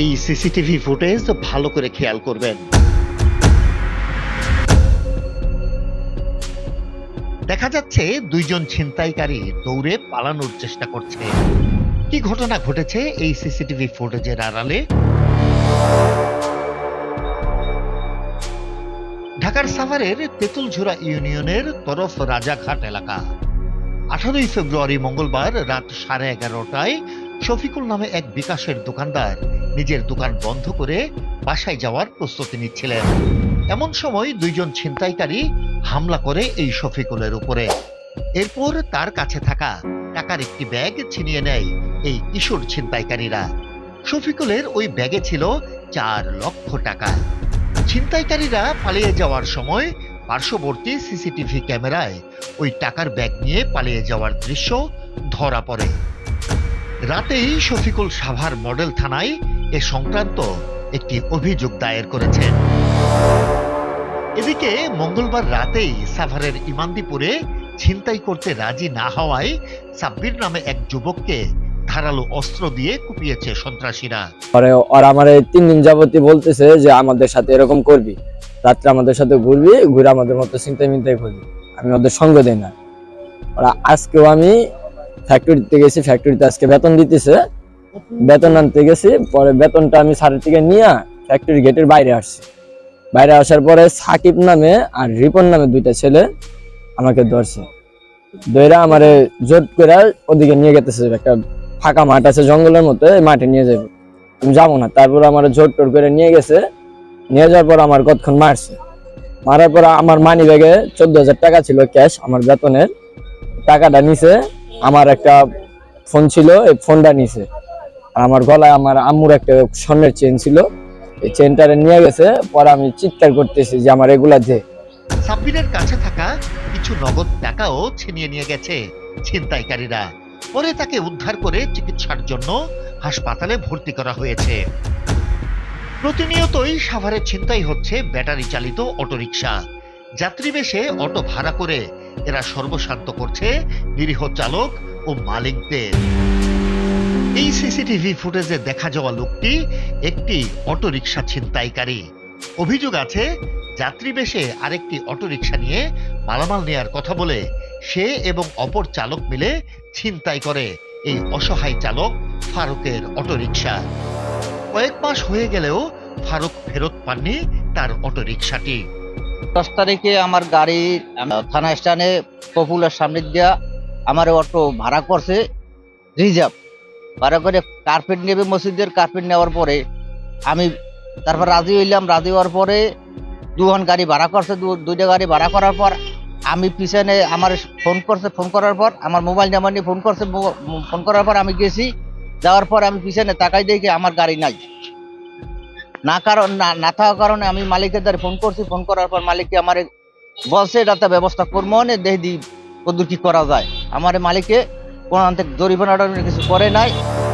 এই CCTV footage ভালো করে খেয়াল করবেন। দেখা যাচ্ছে দুইজন ছিনতাইকারী দৌড়ে পালানোর চেষ্টা করছে। কি ঘটনা ঘটেছে এই সিসিটিভি ফুটেজের আড়ালে? ঢাকার সাভারের তেঁতুলঝোড়া ইউনিয়নের তরফ রাজাঘাট এলাকা। আঠারোই ফেব্রুয়ারি মঙ্গলবার রাত সাড়ে এগারোটায় শফিকুল নামে এক বিকাশের দোকানদার নিজের দোকান বন্ধ করে বাসায় যাওয়ার প্রস্তুতি নিচ্ছিলেন। এমন সময় দুইজন ছিনতাইকারী হামলা করে এই শফিকুলের উপরে। এরপর তার কাছে থাকা টাকার একটি ব্যাগ ছিনিয়ে নেয় এই কিশোর ছিনতাইকারীরা। শফিকুলের ওই ব্যাগে ছিল চার লক্ষ টাকা। ছিনতাইকারীরা পালিয়ে যাওয়ার সময় পার্শ্ববর্তী সিসিটিভি ক্যামেরায় ওই টাকার ব্যাগ নিয়ে পালিয়ে যাওয়ার দৃশ্য ধরা পড়ে। রাতেই শফিকুল সাভার মডেল থানায় এ সংক্রান্ত একটি অভিযোগ দায়ের করেছেন এদিকে মঙ্গলবার রাতেই সাভারের ইমান্দিপুরে ছিনতাই করতে রাজি না হওয়ায় সাব্বির নামে এক যুবককে ধারালো অস্ত্র দিয়ে কুপিয়েছে সন্ত্রাসীরা। পরে ওরা আমার তিন দিন যাবতই বলতেছে যে আমাদের সাথে এরকম করবি। রাত্রে আমাদের সাথে ঘুরবি, ঘুরে আমাদের মতো চিন্তায় মিন্তাই করবি। আমি ওদের সঙ্গ দেই না। ওরা আজকেও আমি ফ্যাক্টরিতে গেছি ফ্যাক্টরিতে আজকে বেতন দিতেছে। বেতন আনতে গেছি, পরে বেতনটা আমি স্যারের থেকে নিয়ে ফ্যাক্টরি গেটের বাইরে আসছি। বাইরে আসার পরে সাকিব নামে আর রিপন নামে দুইটা ছেলে আমাকে ধরছে। ধরে আমারে জোট করে ওদিকে নিয়ে গেতেছে, একটা ফাঁকা মাঠ আছে জঙ্গলের মতো মাঠে নিয়ে যাবে। আমি যাব না। তারপর আমার জোর টোর করে নিয়ে গেছে। নিয়ে যাওয়ার পর আমার কতক্ষণ মারছে। মারার পর আমার মানি ব্যাগে চোদ্দ হাজার টাকা ছিল ক্যাশ আমার বেতনের। টাকাটা নিছে। আমার একটা ফোন ছিল, এই ফোনটা নিছে। আর আমার গলায় আমার আম্মুর একটা স্বর্ণের চেন ছিল। এই চেনটারে নিয়ে গেছে, পরে আমি চিৎকার করতেছি যে আমার এগুলা যে সাব্বিরের কাছে থাকা কিছু নগদ টাকাও ছিনিয়ে নিয়ে গেছে ছিনতাইকারীরা। পরে তাকে উদ্ধার করে চিকিৎসার জন্য হাসপাতালে ভর্তি করা হয়েছে। প্রতিনিয়তই সাভারে ছিনতাই হচ্ছে ব্যাটারি চালিত অটোরিকশা। যাত্রী বেশে অটো ভাড়া করে এরা সর্বশান্ত করছে নিরীহ চালক ও মালিকদের। এই সিসিটিভি ফুটেজে দেখা যাওয়া লোকটি একটি অটোরিকশা ছিনতাইকারী। অভিযোগ আছে, যাত্রী বেশে আরেকটি অটোরিকশা নিয়ে মালামাল নেয়ার কথা বলে সে এবং অপর চালক মিলে ছিনতাই করে এই অসহায় চালক ফারুকের অটোরিকশা। কয়েক মাস হয়ে গেলেও ফারুক ফেরত পাননি তার অটোরিকশাটি। দশ তারিখে আমার গাড়ি থানা স্ট্যান্ডে পপুলার সামনে দিয়া আমার অটো ভাড়া করছে রিজার্ভ। ভাড়া করে কার্পেট নেবে মসজিদের কার্পেট নেওয়ার পরে আমি তারপর রাজি হইলাম, রাজি হওয়ার পরে দুখান গাড়ি ভাড়া করছে দুইটা গাড়ি ভাড়া করার পর আমি পিছনে আমার ফোন করছে ফোন করার পর আমার মোবাইল নাম্বার নিয়ে ফোন করছে ফোন করার পর আমি গেছি, যাওয়ার পর আমি পিছনে তাকাই দেখি আমার গাড়ি নাই। কারণ, না না থাকার কারণে আমি মালিকের দ্বারা ফোন করছি। ফোন করার পর মালিককে আমার বলছে, এটাতে ব্যবস্থা করব না দেখি দি কদূর কি করা যায়। আমার মালিকে কোনো থেকে জরিমানা কিছু করে নাই।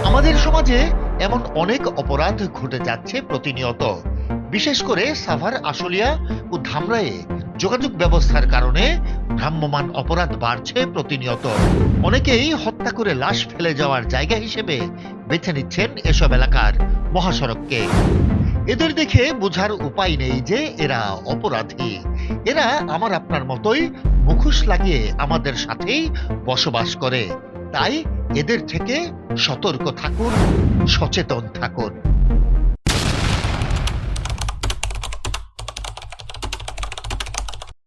আমাদের সমাজে এমন অনেক অপরাধ ঘটে যাচ্ছে প্রতিনিয়ত। বিশেষ করে সাভার, আশুলিয়া ও ধামরায়ে যোগাযোগ ব্যবস্থার কারণে ভ্রাম্যমান অপরাধ বাড়ছে প্রতিনিয়ত। অনেকেই হত্যা করে লাশ ফেলে যাওয়ার জায়গা হিসেবে বেছে নিচ্ছেন এসব এলাকার মহাসড়ককে। এদের দেখে বোঝার উপায় নেই যে এরা অপরাধী। এরা আমার আপনার মতোই মুখোশ লাগিয়ে আমাদের সাথেই বসবাস করে। তাই এদের থেকে সতর্ক থাকুন, সচেতন থাকুন।